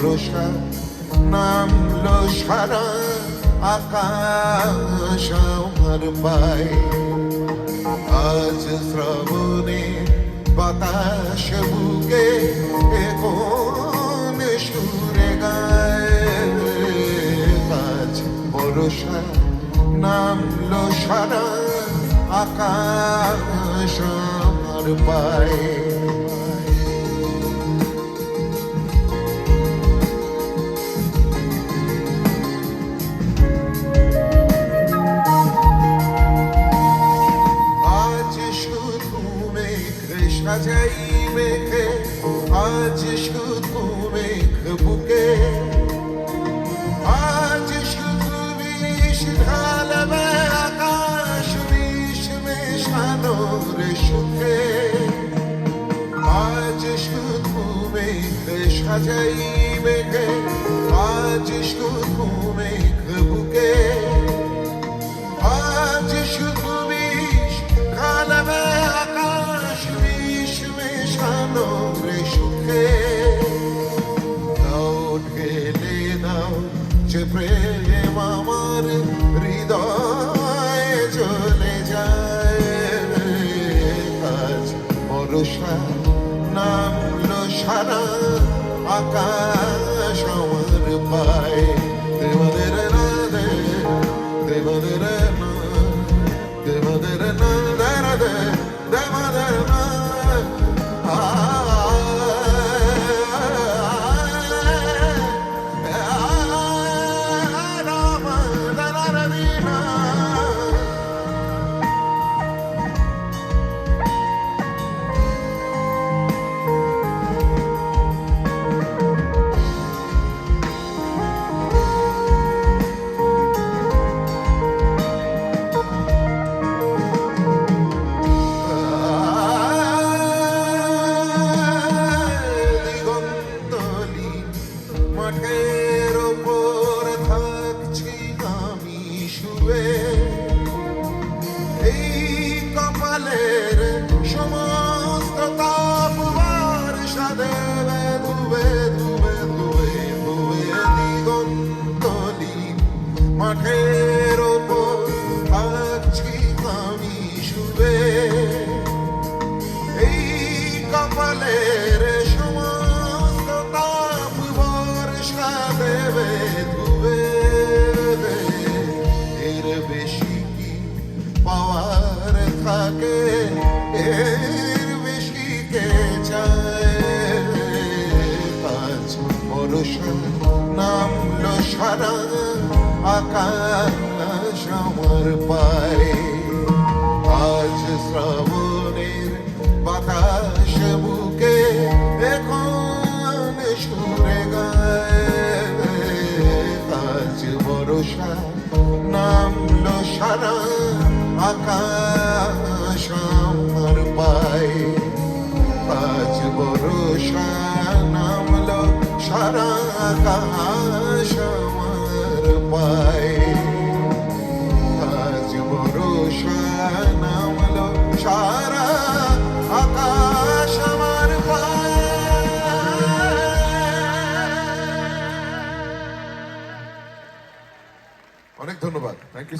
আজ বরষা নামলো সারা আকাশ আমার পায়। আজ শ্রাবণে বাতাস বুকে এ কোন সুরে গায়। আজ বরষা মেঘে, আজ শুধু বুকে। আজ শুধু বিষ ঢালবে আকাশ, বিষ মেশানো রে সুখে আজ শুধু মেঘ সাজাই মেঘে, আজ শুধু মেঘ বুকে। যে প্রেম আমার হৃদয়ে চলে যায়। আজ বরষা নামলো সারা আকাশ আকাশ আমার পায় আজ শ্রাবণের বাতাস বুকে গায় আকাশ আমার পায় আজ বরষা নামলো সারা আকাশ আমার পায়। আজ বরষা নামলো সারা আকাশ অনেক ধন্যবাদ। Thank you